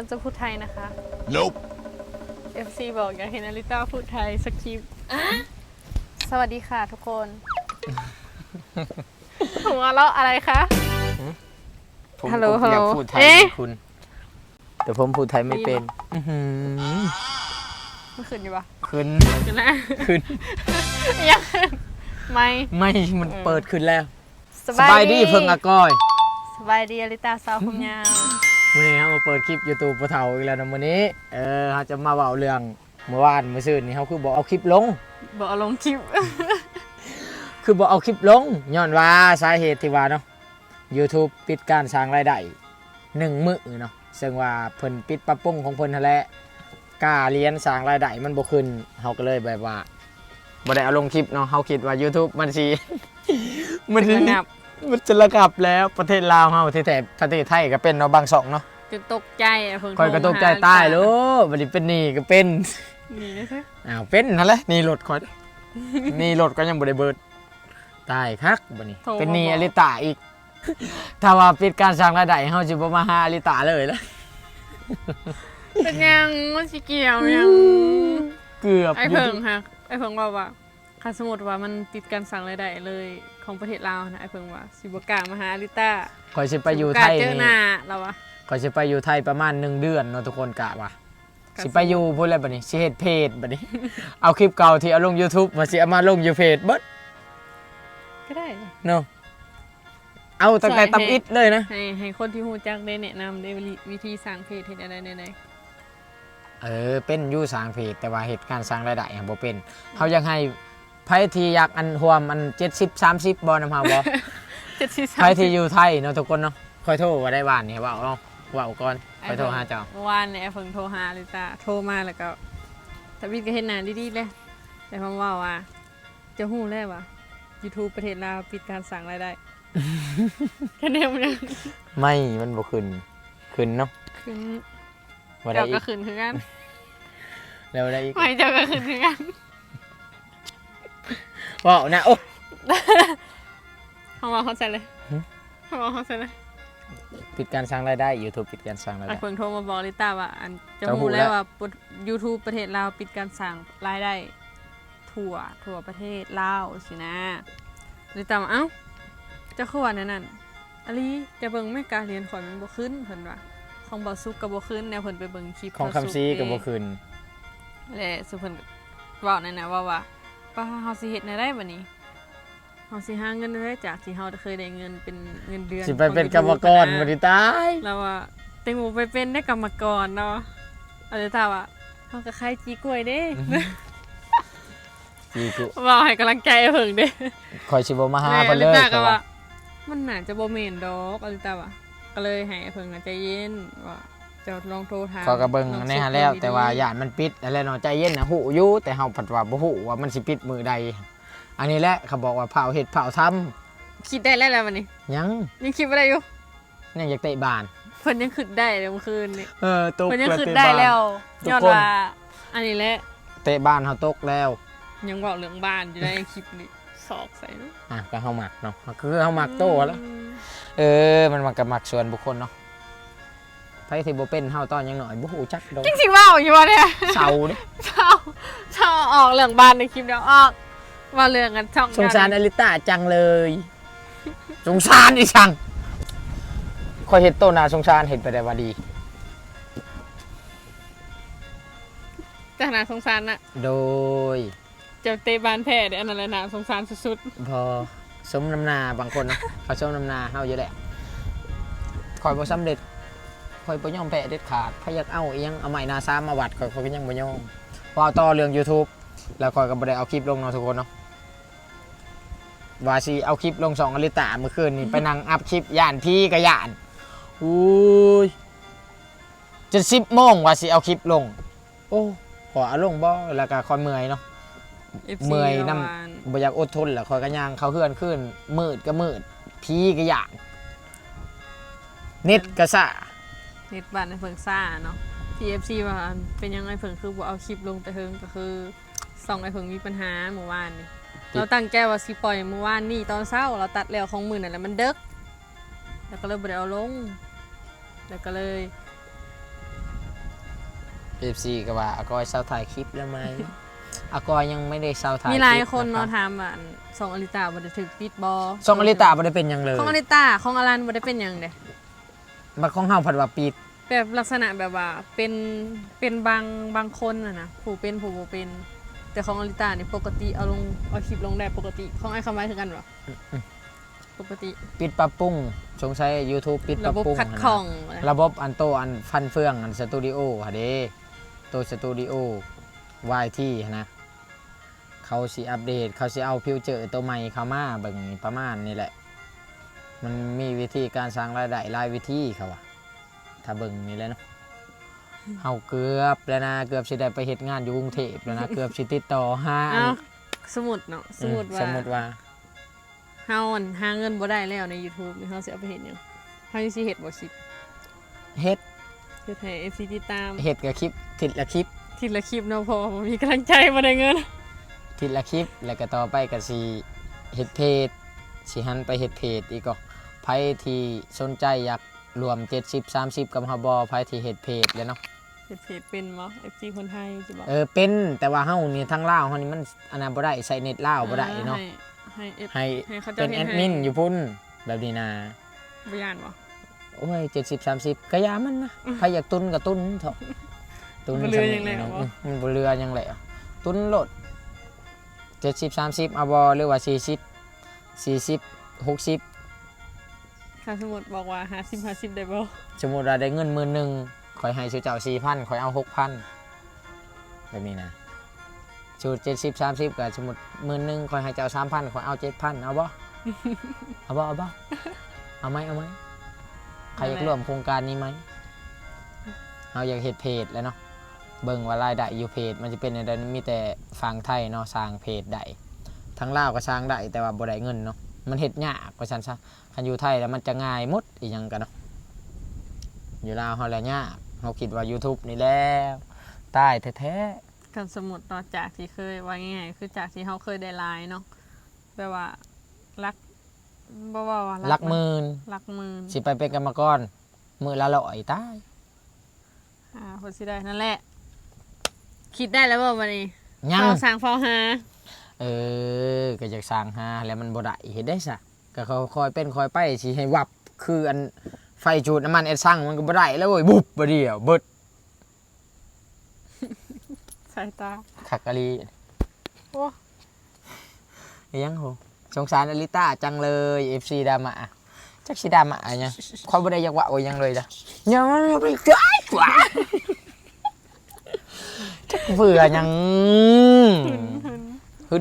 เราจะพูดไทยนะคะ Nope. FC บอกอยากเห็นอลิต้าพูดไทยสคริปต์สวัสดีค่ะทุกคน หัวเราะอะไรคะ ผมฮัลโหลผมอยากฮัลโหลพูดไทยเอ๊ะเหมือนคุณ แต่ผมพูดไทยไม่เป็นอื้อหือมันขึ้นอยู่ปะขึ้นขึ้นนะขึ้นยังขึ้นไม่ ไม่มันเออเปิดขึ้นแล้วสสบายดีเพิ่งอาก้อย สบายดีอลิต้าสาวผมยาว วันนี้เรามาเปิดคลิป YouTube ปะเทาอีกแล้วนะวันนี้ เออเราจะมาเบาเรื่องเมื่อวานเมื่อซื่นนี้เขาคือบอกเอาคลิปลง บอกเอาลงคลิป คือบอกเอาคลิปลงย้อนว่าสาเหตุที่ว่าเนาะ YouTube ปิดการสร้างรายได้หนึ่งมื้อเนาะซึ่งว่าเพิ่นปิดปรับปรุงของเพิ่นนั่นแหละกล้าเรียนสร้างรายได้มันบ่ขึ้นเฮาก็เลยแบบว่าบ่ได้เอาลงคลิปเนาะเฮาคิดว่า YouTube มันสิมันสิระงับ มันจะระงับแล้วประเทศลาวเฮาที่แถบประเทศไทยก็เป็นเนาะบางสองเนาะจนตกใจอะเพิ่งคอยก็ตกใจตายโลบัดนี้เป็นหนี้ก็เป็นนี่นะอ้าวเป็นนั่นแหละหนี่รถคอย หนี่รถก็ยังบ่ได้เบิดตายคักบัดนี้เป็นหนี้อลิตาอีก ถ้าว่าปิดการสร้างรายได้เฮาสิบ่มาหาอลิตาเลยละเป็นยังมันสิเกี่ยวยังเกือบไอ้เพิ่งฮะไอ้เพิ่งว่าว่าถ้าสมมติว่ามันติดการสั่งรายได้เลย ของประเทศลาวนะไอ้เพิ่งว่าสิบกล้ามาหาอลิต้าคอยสิไปอยู่สิบ่กไทล้ายเจอหนี่น้าเราอะคอยสิไปอยู่ไทยประมาณหนึ่งเดือนเนาะทุกคนกะว่าก็สิไปอยู่พูดอะไรบัดนี้สิเฮ็ดเพจบัดนี้ เอาคลิปเก่าที่เอาลง YouTube มาสิเอามาลงอยู่เพจเบิดก็ได้ เนาะเอาตั้งแต่ใช่ตำอิดเลยนะ ให้ให้คนที่ฮู้จักได้แนะนำได้วิธีสร้างเพจเฮ็ดอะไรไหนเออเป็นอยู่สร้างเพจแต่ว่าเหตุการณ์สร้างรายได้อะบ่เป็นเขาอยากให้ ไผที่อยากอันรวมอัน70 30บ่นำเฮาบ่ๆเจ็ดสี่สาไผมที่อยู่ไทยเนาะทุกคนเนาะคอยโทรว่าได้บ้านนี่เว้าเนาะเว้าก่อนคอยโทรหาเจ้า เมื่อวานเนี่ยไอ้เพิ่งโทรหาอลิต้าโทรมาแล้วก็ทวิตก็เห็นหน้าดีๆเลย แต่เพิ่งว่าว่า จะฮู้แล้วว่า YouTube ประเทศลาวปิดการสั่งรายได้ แค่นี้มันยังไม่มันบ่ขึ้นขึ้นเนาะขึ้นบ่ได้เจ้าอีก็กขึ้นคือกันแล้วได้อีก ไม่เจ้าก็ขึ้นคือกันเว้านะโอ้เขาบอกเขาใส่เลยหึเขาบอกเขาใส่เลยปิดการสร้างรายได้ YouTube ปิดการสร้างรายไอ้ได้ เพิ่งโทรมาบอกลิต้าว่าอันจะเจ้าหูรู้แล้แล้ว วว่ายูทูบประเทศลาวปิดการสั่งรายได้ทั่วทั่วประเทศลาวสินะลิต้าว่าเอ้าเจะคือว่านั่นนั่นอลีจะเบิ่งไม่การเรียนข่อยมันบ่ขึ้นเพิ่นว่าของบ่ซุกก็บ่ขึ้นแนวเพิ่นไปเบิ่งคลิปของบ่ซุคำซีก็บ่ขึ้นและสุเพิ่นก็เว้านั่นน่ะว่าว่า ป้าเฮาสิเฮ็ดแนวได้บัดนี้เฮาสิหาเงินได้จากที่เฮาเคยได้เงินเป็นเงินเดือนสิไปเป็นของกรรม YouTube กรนะบ่ได้ตายเราว่าแตงโมไปเป็นได้กรรมกรเนาะอะไรถามว่าเขาก็คล้ายจีกล้วยเด้อีกูบอกให้กำลังใจเพิ่งเด้คอยสิบ่มาหาแม่เพิ่อนเลลิยตาก็เขาว่าว่ามันน่าจะบ่เมนดอกอลิตาว่าก็เลยให้เพิ่งใจเย็นว่า จะลองโทรถามขอยก็เบิ่งลอในหาเช็คแล้วดีๆแต่ว่าย่านมันปิดอะไรเนาะใจเย็นนะฮู้อยู่แต่เฮาผัดว่าบ่ฮู้ว่ามันสิปิดมื้อใด อันนี้แหละเขาบอกว่าเผาเฮ็ดเผาทำคิดได้แล้วแล้ววันนี้ยังยังคิดไม่ได้อยู่ยังอยากเตะบ้าน เพิ่นยังคิดได้เลยเมื่อคืนนี่เออตกเพิ่นยังแล้วคิดเตะได้บ้านแล้วทุกยอดคนว่าอันนี้แหละเตะบ้านเฮาตกแล้ว ยังบอกเรื่องบ้านอยู่ในคลิปนี่สอกใส่เนอะอะก็เฮามักเนาะคือเฮามักโตแล้ว อืมเออ มันมันก็มักส่วนบุคคลเนาะ ไผที่บ่เป็นเฮาตอนยังน้อยบ่ฮู้จักดอกจริงๆว่าอยู่วะเนี่ยเศร้าเด้เช่าเช่าออกเรื่องบ้านในคลิปเดียวออกว่าเรื่องกันช่องสงสารอลิต้าจังเลย สงสารอีสังคอยเห็ดโตหนาสงสารเห็ดไปได้ว่าดี แต่หนาสงสารน่ะโดยเจ้าเตะบานแพ้เดี๋ยวอันนั้นแหละหนาสงสารสุดพอสมน้ำหนาบางคนเนาะเขาสมน้ำหนาเฮาเยอะแหละคอยบ่สำเร็จค อยบ่ยอมแพ้เด็ดขาดพอยากเอาอีหยังเอาใหม่นาซ้ามาวัดคอยคอยก็ยังบ่ยอมพอเอาต่อเรื่อง YouTube แล้วคอยก็บ่ได้เอาคลิปลงเนาะทุกคนเนาะว่าสิเอาคลิปลงสองอลิตาเมื่อคืนนี่ไปนั่งอัพคลิปย่านพี่ก็ย่านอุ้ยจน10โมงว่าสิเอาคลิปลง โอ้ขอเอาลงบ่แล้วก็คอยเมื่อยเนาะๆ FC เมื่อยนำประมาณบ่อยากอดทนแหละคอยกันยางเขาเฮือนขึ้นมืดก็มืด พีก็อยากเน็ตก็ซ่า เน็ตบ้านในเพิงซ่าเนาะ TFC ว่าเป็นยังไงเพิงคือบ่เอาคลิปลงแต่เพิงก็คือส่องไอ้เพิงมีปัญหาเมื่อวานนี่เราตั้งใจว่าสิปล่อยเมื่อวานนี่ตอนเช้าเราตัดแล้วของมือนั่นแหละมันเดึก แล้วก็เลยบ่ได้เอาลง แล้วก็เลยเอฟซีก็ว่าอากอยเซาถ่ายคลิปแล้วไหม อากอยยังไม่ได้เซาถ่ายมีหลายลิปคนรัเนาะบถามว่าสองอลิตาบ่ได้ถึกปิดบ่ซองอลิตาบ่ได้เป็นหยังเลย ของอลิตาของอลันบ่ได้เป็นหยังเด้ บัดของเฮาผัดว่าปิด แบบลักษณะแบบว่าเป็นเป็นบางบางคนน่ะนะผู้เป็นผู้บ่เป็น แต่ของอลิตานี่ปกติเอาลงเอาคลิปลงได้ปกติ ของไอ้คำไว้คือกันบ่ปกติ ปิดปรับปรุงสงสัย YouTube ปิดประรับบบปรุงคัดหั่นขน่ะองนะระบบอันโตอันฟันเฟืองอันสตูดิโอฮะเด้ตัวสตูดิโอวายที่นะเขาสิอัปเดต เขาสิเอาฟิวเจอร์ตัวใหม่เข้ามาเบิ่งประมาณนี้แหละ มันมีวิธีการสร้างรายได้หลายวิธีเขาอะถ้าเบิ่งนี่แหละเนาะเฮาเกือบแล้วนะเกือบสิได้ไปเฮ็ดงานอยู่กรุงเทพแล้วนะ เกือบสิติดต่อหาอันอ้าวสมุดเนาะสมุดอืว่าสมมุติว่า เฮาอั่นหาเงินบ่ได้แล้วใน YouTube นี่เฮาสิเอาไปเฮ็ดหยังเฮาสิเฮ็ดบ่คลิปเฮ็ดเฮ็ดให้ FC ติดตามเฮ็ดกับคลิปทิศละคลิปทีละคลิปเนาะเพอบ่มีกำลังใจบ่ได้เงิน ทิศละคลิป แล้วก็ต่อไปก็สิเฮ็ดเพจสิหันไปเฮ็ดเพจอีกก็ ไผที่สนใจอยากรวม 70 30 กับเฮาบ่ไผที่เฮ็ดเพจแล้วเนาะเฮ็ดเพจเป็นบ่ FC คนไทยสิบ่เออเป็นแต่ว่าเฮานี่ทางลาวเฮานี่มันอันนั้นบ่ได้ใช้เน็ตลาวบ่ได้เนาะให้ให้ F ให้ให้เขาเจ้าเป็นเฮ็แอดดให้มินอยู่พุ่นแบบนี้นะบ่ย่านบ่โอ้ย70 30ก็ยามันนะใครอยากตุนก็ตุนเถอะตุนบ่เหลือหยังแล้วสำนี้บ่เนาะอืมมันบ่เหลือหยังแล้วตุนโลด70 30เอาบ่หรือว่า40 40 60 ถ้าสมมุติบอกว่า50 50ได้บ่สมมุติว่าได้เงินหมื่นหนึงข่อยให้ชื่อเจ้า4,000ข่อยเอา6,000แบบนี้นะชุด70 30ก็สมมุติหมื่นหนึงข่อยให้เจ้า3,000ข่อยเอา7,000เอาบ่ เอาบ่เอาบ่เอาไหมเอาไหมใครอยากร่วมโครงการนี้ไหมเราอยากเฮ็ดเพจแหล้วเนาะเบิ่งว่ารายได้อยู่เพจมันจะเป็นอะไรมีแต่ฟังไทยเนาะสร้างเพจได้ทั้งลาวก็สร้างได้แต่ว่าบ่ได้เงินเนาะ มันเฮ็ดยากกว่าฉันซะคันอยู่ไทยแล้วมันจะง่ายหมดอีหยังกันเนาะอยู่ลาวเฮาแหละยากเฮาคิดว่า YouTube นี่แหล้วใต้แท้กันสมมุติเนาะจากที่เคยว่าง่ายๆคือจากที่เฮาเคยได้หลายเนาะแปลว่ารักบ่ว่าว่าๆหลักหมื่นรักหมื่นสิไปเป็นกรรมกรมือละร้อยตายอ่าพอสิได้นั่นแหละ คิดได้แล้วว่าวันนี้ยัง เฝ้าสร้างเฝ้าหา เออก็อยากสร้างหาแล้วมันบ่ได้เฮ็ดได้ซะก็เขาคอยเป็นคอยไปสิให้วับคืออันไฟจูดน้ำมันเอ็ดสั่งมันก็บ่ได้แล้วเว้ยบุบบ่เดียวเบิดสายตาคักอะลีโอ้อิหยังโหสงสารอลิต้าจังเลย FC ดรามาจักสิดรามาอะหยังเขาบ่ได้อยากว่าโอ้ยหยังเลยจ้ะยังไปจ้ายกว่าจักเบื่อหยัง หึ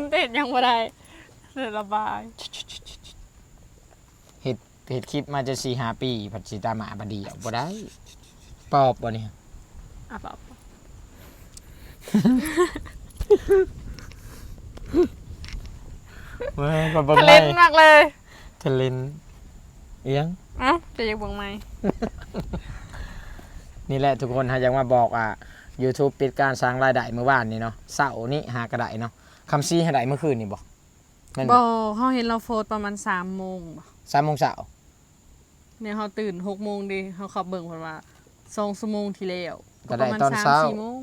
นเต้นยังบ่ได้เดี๋ยวระบายเฮ็ดเฮ็ดคลิปมาจะ4-5ปีผัดสิดรามาบ่เดียวบ่ได้ ปอบบ่เนี่ยอะเปล่าเว้ยบ่เบิ่งทะเลเลยนมากเลยทะเลนเอียงเอ้าจะอยากบอกไหม นี่แหละทุกคนฮะยังมาบอกอะ YouTube ปิดการสร้างรายได้เมื่อวานนี่เนาะเสาร์นี้หากระไดเนาะคำซีหาได้เมื่อคืนนี่บอกแม่นบบ่อเขาเห็นเราโฟสประมาณสามโมงบ่สามโมงเช้าเนี่ยเขาตื่นหกโมงดีเขาขับเบิ่งเพิ่นว่าสองชั่วโมงที่แล้วก็ได้ประมาณตอนสามเช้า สี่โมง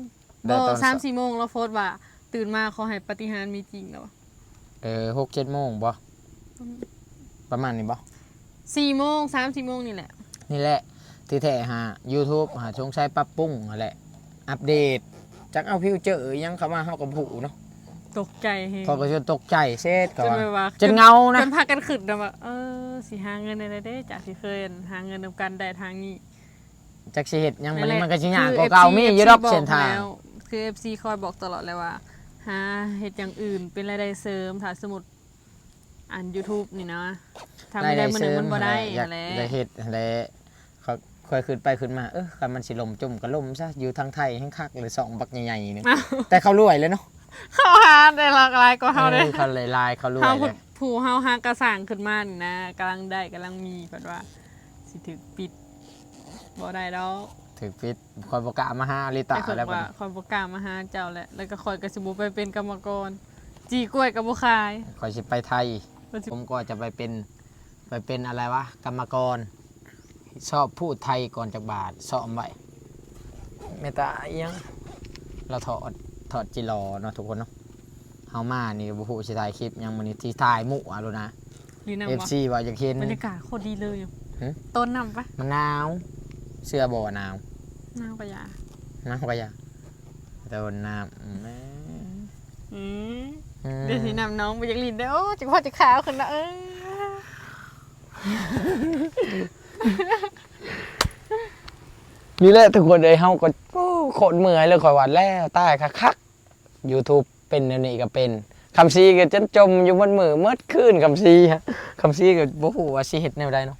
ได้บตออนสามเช้าสี่โมงเราโฟสว่า ตื่นมาเขาให้ปฏิหารย์มีจริงแล้วเออหกเจ็ดโมงบ่ประมาณนี้บ่สี่โมงสามสี่โมงนี่แหละ นี่แหละที่แท้หา YouTube หาชงใช้ปรับปรุงนั่นแหละ อัปเดตจักเอาพิวเจอร์ยังเข้ามาเฮากับผู้เนาะตกใจเฮงพอก็จนตกใจเซ็ดจก่อนนแบบว่าจนเงานะ จนพากันขึ้นนะว่าเออสิหาเงินได้เด้จากที่เคยหาเงินนำกันได้ทางนี้จักสิเฮ็ดหยังมันแหละมันก็สิยากคืกว่า FC เก่ามีอยู่ดอกบเส้นทางแล้วคือ FC คอยบอกตลอดเลยว่าหาเฮ็ดอย่างอื่นเป็นรายได้เสริมถ้าสมมุดอ่าน YouTube นี่นะทำไม่ได้มันหนึ่งมันบ่ได้อยากแหละได้เฮ็ดแหละเขา ค่อยขึ้นไปขึ้นมาเออคันมันสิลมจุ่มก็ลมซะอยู่ทางไทยแห่งคักเลยสองบักใหญ่ๆนี่อ้าวแต่เขารวยเลยเนาะเขาหาได้หลากหลายกว่าเฮาเด้ออเขาเลยลายเขารวยเฮาเลยผู้เฮาหากระสร้างขึ้นมานี่นะกำลังได้กำลังมีเพิ่นว่า สิถึกปิดบ่ได้ดอกถือปิดคอยประกล้ามาหาลิตาแต่เพิ่นแล้วบัดว่านี้คอยบ่กล้ามาหาเจ้าแหละแล้วก็คอยก็สิบ่ไปเป็นกรรมกร จีกล้วยก็บ่ขายคอยสิไปไทยเพิ่นสิผมก็จะไปเป็นไปเป็นอะไรวะกรรมกร ชอบพูดไทยก่อนจากบาทซ้อมไว้เมตาอีหยังเราถอดถอดจิรอเนาะทุกคนเนาะเฮามานี่บ่ฮู้สิถ่ายคลิปหยังมื้อนี้ที่ถ่ายหมู่อะโลนะหรือน้ำวะ FC ว่าอยากเห็น บรรยากาศโคตรดีเลยอยู่หึ ต้นน้ำปะมันหนาวเสื้อบ่หนาวน้ำปะยาหนาวก็อย่าแต่ว่าน้ำอืมแหมอืมอืมเดี๋ยวสีน้ำน้องไปยังลินได้โอ้จังพ่อจะขาวขึ้นนะเออ นี่แหละทุกคนเลยเฮาก็โอ้โคตรเมื่อยเลยข่อยว่าแล้วตายคักๆ YouTube เป็นแนวนี้ก็เป็นคำซีก็จนจมอยู่บนมือเมื่อคืนคำซีฮะคำซีก็บ่ฮู้ว่าสิเฮ็ดแนวใดเนาะ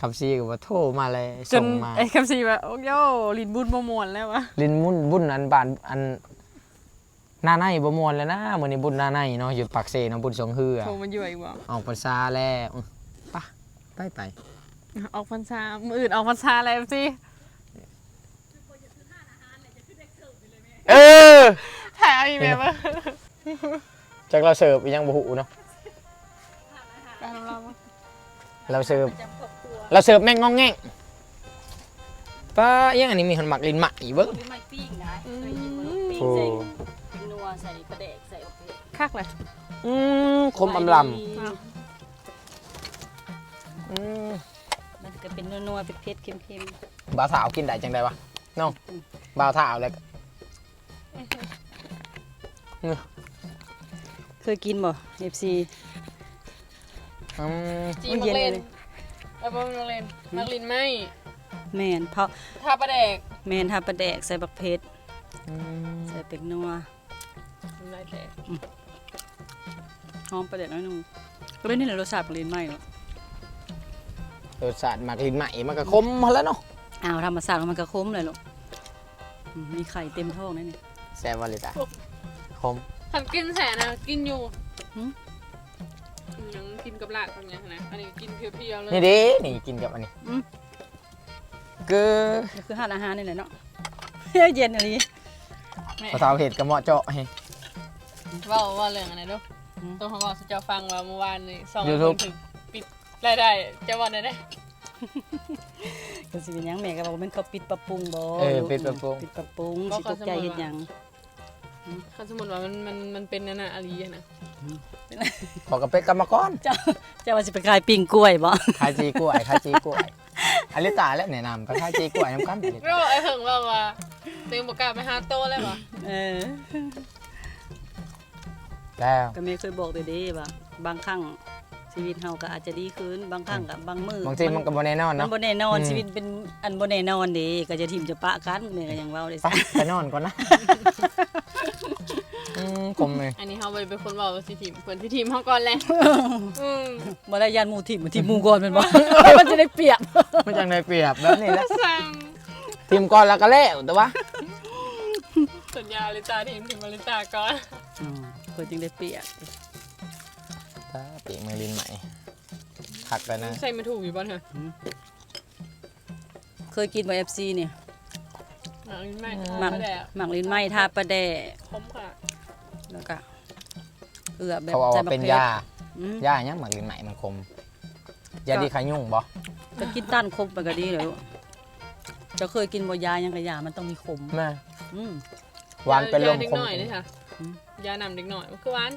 คำซีก็ว่าโทรมาเลยจส่นงมาไอ้คำซีว่าโอ้โยลินบุญประมวลแล้ววะลินมุ่นบุญอันบานอันหน้าในบ่ม่วนแล้วนะมื้อนี้บุญหน้าในเนาะอยู่ปากเซเนาะบุญสงเฮือโทรมาอยู่อีกบ่ออกพรรษาแล้วอื้อไปไปไป ออกพรรษามืออื่นออกพรรษาอะไรสิเออถ่ายเอาอีเมลมาจักเราเสิร์ฟอีหยังบ่ฮู้เนาะการทำเรามาเราเสิร์ฟเราเสิร์ฟแม่งงองแง่งป้าอีหยังอันนี้มีคนหมักลิ้นหมักอีเบิ่งไม่ปิ้งนะเคยกินมันปิ้งโอ้ใส่เป็นนัวใส่ปลาแดกใส่โอเคคักเลยอืมคมอำลอ้าวำอืม มันก็เป็นนัวๆเผ็ดๆเค็มบ่าวสาวกินได้จังไดวะน้องบ่าวสาวเลยๆเคยกินบ่ FC อืมจีโอ้ยมัเย็กนเลนเลยแล้วก็มักเลนมักลินไม่แม่นเพราะทาประแดกแม่นทาปลาแดกใส่บักเผ็ดอืมใส่เป็กนัวทำลายแตกหอมปลาแดกน้อยหนึงก็เป็นนี่แหละรสชาติปลาลิ้นไหมเนาะ รสชาติหมักลิ้นใหม่มันก็คมมาแล้วเนาะอ้าวธรรมชาติของมันก็คมเลยลูกอืมมีไข่เต็มท้องนั่นนี่ แซ่บวาลิตาคมทำกินแสนะกินอยู่หืมยังกินกับลาดแบบนี้นะอันนี้กินเพียวๆเลยนี่ดินี่กินกับอันนี้อืมก็ก็คือหาดอาหารนี่แหละเนาะ เย็นอะไร แม่พอเท้าเห็ดกับเหมาะเจาะให้ เว่าเว่าเรื่องอะไรดูอืม ตัวเขาบอกจะเจ้าฟังว่าเมื่อวานนี่สอง YouTube คนถึง ปิดรายได้จะวันได้ได้ก็สิเป็นหยังแม่ก็บอกว่ามันเขาปิดปรับปรุงบ่เออลูกปิดปรับปรุง ปิดปรับปรุงสิตกใจเฮ็ดหยังถ้าสมมติว่ามันมันมันเป็นนั่นน่ะอารีอะนะขอกระเป็ดกรรมกรเจ้าเจ้าว่าสิไปขายปิ้งกล้วยบ่ขายจีกล้วยขายจีกล้วยอลิตาและแนะนำไปขายจีกล้วยน้ำกันอลิก็ตาไอ้เพิ่งบอกว่าตัวเองบอกกล้าไปหาโตเลยปะเออแล้วก็แม่เคยบอกเด้ๆว่าบางครั้ง ชีวิตเฮาก็อาจจะดีขึ้นบางครั้งก็บางมื้อบางทีมันก็บ่แน่นอนมันเนาะบ่แน่นอนอืมชีวิตเป็นอันบ่แน่นอนเด้ก็จะทิ่มจะปะกันแม่ก็ยังเว้าได้ไปซะไปนอนก่อนนะอืมคมเลยอันนี้เขาไปเป็นคนบอกว่าสิทีมเพื่อนที่ทีมเขาก่อนเลยอืมบ่ได้ยานหมู่ทิ่มทิ่มหมู่ก่อนแม่นบ่ มันจะได้เปรียบไม่จังในเปรียบแบบนี้แหละสั่งทีมก่อนแล้วก็แล้วแต่ว่าสัญญาลิตาทีมทีมมาริตาก่อน อืมเพิ่นจึงได้เปรียบ ถ้าปีกมือลินใหม่ผักแล้วนะ ใส่มาถูกอยู่บ้านเหรอเคยกินบ่ FC เนี่ยหนังไม่หมักไม่ได้หมักลิ้นไหม้ทาปลาแดกคมค่ะแล้วก็เอือแบบเขาบอกว่าเป็นยาอืมยาเงี้ยหมักลินใหม่มันคมยาดีขายุ่งบ่ก็กินต้านคมไปก็ดีเลยลูกจะเคยกินบ่ยายังกะยามันต้องมีขมแม่อืมหวานเป็นลมยาเด็กคม หน่อยนี่ค่ะอืม ยานำเด็กหน่อยมันคือหวาน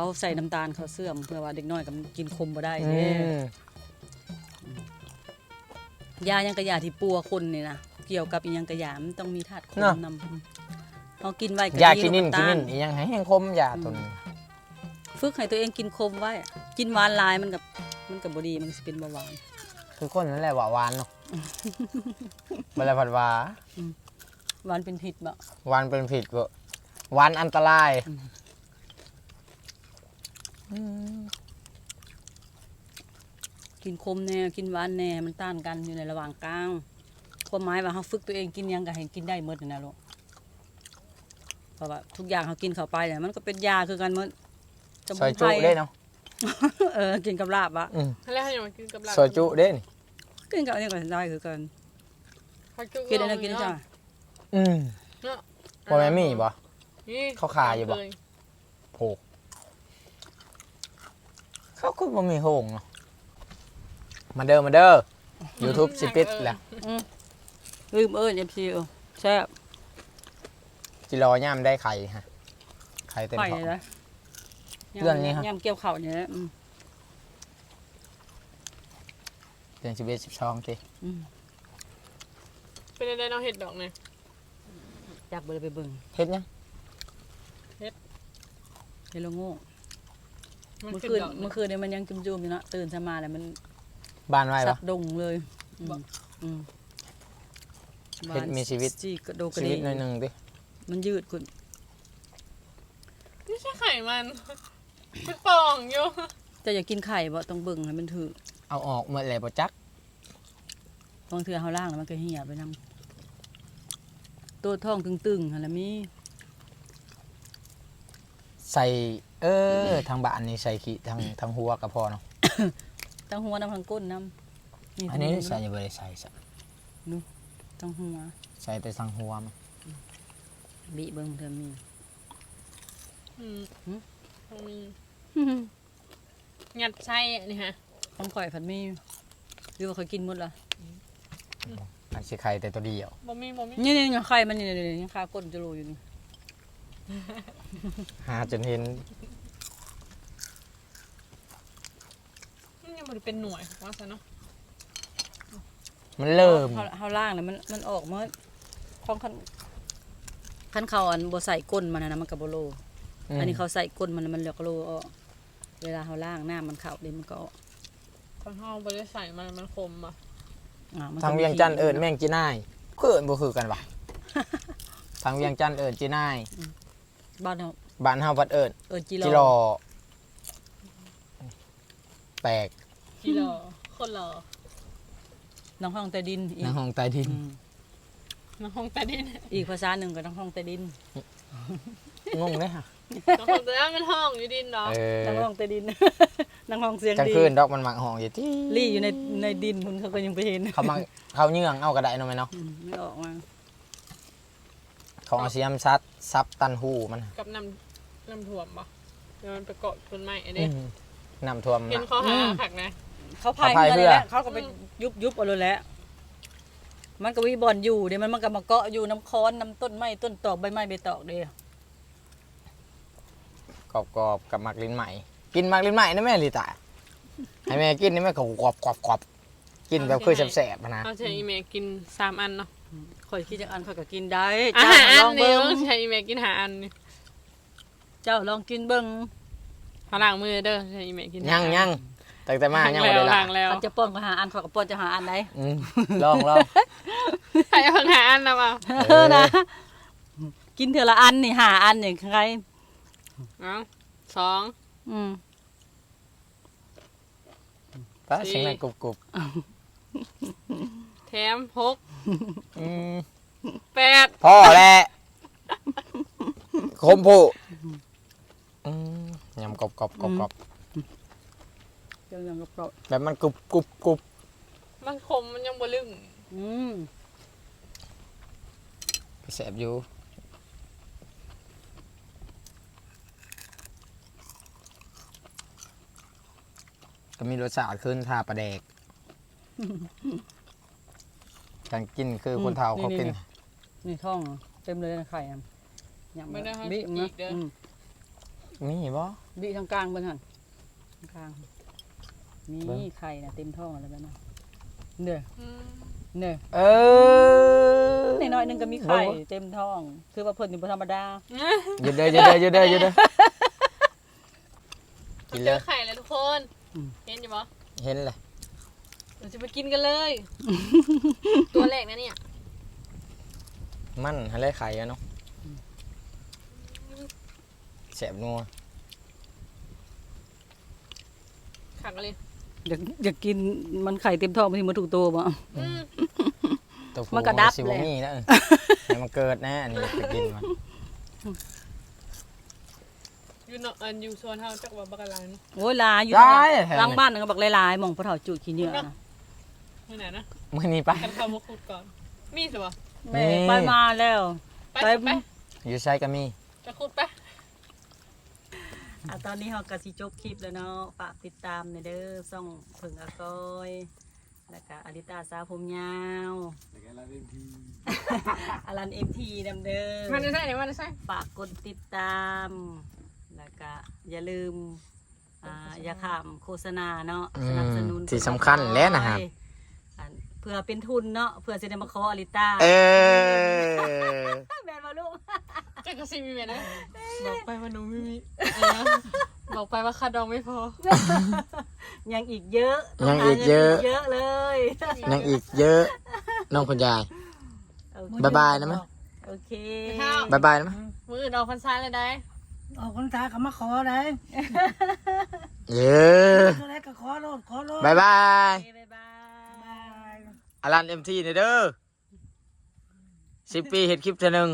เขาใส่น้ำตาลเขาเสื่อมเพื่อว่าเด็กน้อยกับกินคมบ่ได้อืเด้มยายังกะยาที่ปัวคนนี่นะเกี่ยวกับอีหยังกะยามันต้องมีธาตุคมนำเขากินไว้ก็ยาดีกินนินลูกินตานิลนอีหยังให้แห้งคมยาตัวนี้ ฝึกให้ตัวเองกินคมไว้ กินหวานหลายมันกับมันกับบ่ดีมันสิเป็นเบาหวาน คือคนนั่นแหละว่าหวานเนาะเวลาผัดหวาหวานเป็นพิษบ่ หวานเป็นผิดบ่หวานอันตราย กินคมแน่กินหวานแน่มันต้านกันอยู่ในระหว่างกลางความหมายว่าเฮาฝึกตัวเองกินหยังก็ให้กินได้หมดนั่นนะลูกเพราะว่าทุกอย่างเขากินเข้าไปเนี่ยมันก็เป็นยาคือกันหมดสซอยนจุไพรได้เนาะเออกินกับลาบอะอืมแล้วให้มากินกับลาบซอยจุเด้นี่กินกับอันนี้ก็ได้คือกันผักจุกินอันนั้นกินจ้าอืมเนาะบ่แม่นมีบ่นี่เขาขายอยู่บ่เคโผ เขาคือบ่มีโฮงเนาะมาเด้อมาเด้อ YouTube สิปิดแล้วลืมเอิ้น FC เออแซ่บจิรอย่ามได้ไข่ฮะไข่เต็มไข่ท้อง เลยนะเรื่องนี้ครับ ยำเกี่ยวเข่าวเนี่ยนะอืมเดือนสิบเอ็ดสิบสองทีอืมเป็นได้น้องเห็ดดอกเนี่ยอยากไปเลยไปเบิ่งเฮ็ดยังเฮโลโง่มัน เมื่อขึ้นคืนดอกเมื่อคืนเนี่ยมันยังจุ่มๆอยู่เนาะตื่นขึ้นมาแล้วมันบ้านไว้สัปะดดงเลยอืมบ่อืมเฮ็ดมีชีวิต จีกระโดดกระชีเดวิตหน่อยหนึ่งดิมันยืดคุณไม่ใช่ไข่มัน มันปองอยู่จะอยากกินไข่บ่ต้องเบิ่งให้มันถือเอาออกหมดเลยบ่จักบางเทื่อเฮาล่างแล้วมันก็เหี่ยไปนํตัวท้องตึงๆหั่นล่ะมีใส่ เออ ทางบ้านนี่ใส่ขี้ทางทางหัวก็พอเนาะทั้งหัวน้ำทั้งก้นน้ำอันนี้ใส่ยังไม่ได้ใส่ซะทั้งหัวใส่แต่ทางหัวมันบีเบิ่งเธอมี อืมหึมันมีงัดไส้อันนี่ฮะต้องข่อยผัดมีหรือว่าเขากินหมดละอันสิไข่แต่ตัวเดียวบ่มีบ่มีนี่นี่ไข่มันนี่นี่นี่ยังคาก้นจะโรยอยู่นี่ หาจนเห็นมันยังบ่ได้เป็นหน่วยว่าซะเนาะมันเริ่ม เฮาเฮาล่างแล้วมันมันออกมาของคันคันเขาอันบ่ใส่ก้นมันนะนะมันก็บ่โลอันนี้เขาใส่ก้นมันมันเหลือกโลออกเวลาเขาล่างหน้ามันเข้าเดี๋ยวมันก็ออกคนเฮาบ่ได้ใส่มันมันคมอะอ่มันก็ทางเวียงจันทน์เอิญแม่งจีน่ายก็เอิญบ่คือกันวะ ทางเวียงจันทน์เอิญจีน่าย บ้านเฮาบ้านเฮาวัดเอิญเออจีจิรรออแปลกกิโลคนหล่อน้องห้องใต้ดินอีในกห้องใต้ดินอืมน้องห้องใต้ดินอีกภาษาหนึ่งก็น้องห้องใต้ดินงงเลยค่ะน้องห้องใต้ดินมันห้องอยู่ดินเนาะเออน้องห้องใต้ดิน น้องห้องเสียงกลางดีคืนดอกมันหมักห้องอยู่ที่ลี่อยู่ในในดินคุณเขาก็ยังไปเห็นเขามาเขาเยื่องเอากระไดเนาะไหมเนาะอืมไม่ออกมาเขาเอาเสียมซัดซับตันหูมันกับน้ำน้ำท่วมบ่เดี๋ยวมันไปเกาะต้นไม้ไอ้อืเด้มน้ำท่วมเห็นน่ะเขาหาผักนะเขาพายเขาพายเรือแล้วเรือเขาก็ไปยุบยุบเอาเลยแหละมันก็วิบอลอยู่เดี๋ยวมันมันก็มาเกาะอยู่น้ำค้อนน้ำต้นไม้ต้นตอกใบไม้ใบตอกเดียวกรอบกรอบๆกับหมักลิ้นใหม่ กินหมักลิ้นใหม่นะแม่ลิตาให้แม่กินนี่แม่ก็กรอบกรอบกรอบกินแบบคือแสบๆอะนะเขาใช้อีเมลกินสามอันเนาะ ข่อยคิดจังอันข่อยก็กินได้ อาเจ้าหารอัลนองเดีเบิ้ยวงใช้อีเมลกินหาอันนี่เจ้าลองกินเบิ้งเขาล้างมือเด้อใช้อีเมลกินหายังยังตั้งแต่มาล้างยังแล้ไม่วได้ละล้างแล้วเขาจะป้อนก็หาอันข่อยก็ป้อนจะหาอันไหนอืมลองลองใครเอาหาอันนะมาเออนะกินเถอะละอันนี่หาอันนี่ใครเอาสอง อืมป้าเสียงอะไรกรุบกรุบ แถมหกอืมแปดพ่อแหละคมผู้อืมยำกรอบกรอบกรอบกรอบเจ้ายังกับเราแบบมันกรุบกรุบกรุบมันคมมันยังบ่ลึงอืมแสบอยู่ก็มีรสชาติขึ้นทาปลาแดก การกินคือคนเฒ่าเขากิน นี่ท้องเต็มเลยนะไข่อะยำไม่ได้ให้บิอีนะกเด้ออื มมีบ่บิทางกลางเบิ่งหั่นทางกลางมีเบิ่ง ไข่น่ะเต็มท้องอะไรแบบนั้นเด้ออืมเด้อเออในน้อยๆหนึงก็มีไข่เต็มท้อง คือว่าเพิ่นนี่บ่ธรรมดา หยุดเด้อหยุดเด้อหยุดเด้อหยุดเด้อกินเจเลอย ไข่แล้วทุกคน อืม เห็นอยู่ปะเห็นเลย เราจะไปกินกันเลย ตัวแรกนะเนี่ยมันอะไรไข่อะเนาะแสบนัวขักเลยอยากอยากกินมันไข่เต็มท้องบางทีมันถูกตัวบ่ อืมตัวผู้มันกระดับสิบเลยมีนะเออให้มันเกิดนะอันนี้ไปกินมันอยู่เนาะอันอยู่โซนเฮาจักว่าบักอะไรเนาะโอ้ยลายอยู่ได้ทางหลังบ้านนึงก็บักหลายๆหมองพระเฒ่าจุดขี้เหงื่อนะเมื่อไหร่นะมื่อนี้ไป กันเข้ามาขุดก่อน มีสิวะแม่นี่ ไปมาแล้ว ไปไป ไปอยู่ใช้ก็มี จะขุดไป อะตอนนี้เราก็สิจบคลิปแล้วเนาะฝากติดตามในอยเด้อซ่องเพิ่งอากอยแล้วก็อลิตาสาวผมยาวแต่แกเราเล่นทีอลันเอ็มทีดำเดิมมันจะใช่เนี่ยมันจะใช่ฝากกดติดตาม แล้วก็อย่าลืมอ่าอย่าข้ามโฆษณาเนาะอืมสนับสนุนที่สำคัญแล้วนะครับอันเพื่อเป็นทุนเนาะเพื่อจะได้มาขออลิต้าเออแม่นมาลูกจะกระซิบมีไหมนะบอกไปว่าหนูไม่มีอะไรนะบอกไปว่าค่าดองไม่พอ ยังอีกเยอะยังอีกเยอะต้งหางินเยอะเลยยังอีกเยอะ น้องคุณยายโอเคบายบายนะมั้ยโอเคบายบายนะมั้ยมืออื่นออกพรรษาเลยได้ออกคนตาก็มาขอได้เยอะตัวแรกก็ขอโลดขอโลดบายบายโอลันเอ็มทีเด้อสิบปีเห็นคลิปเธอหนึ่ง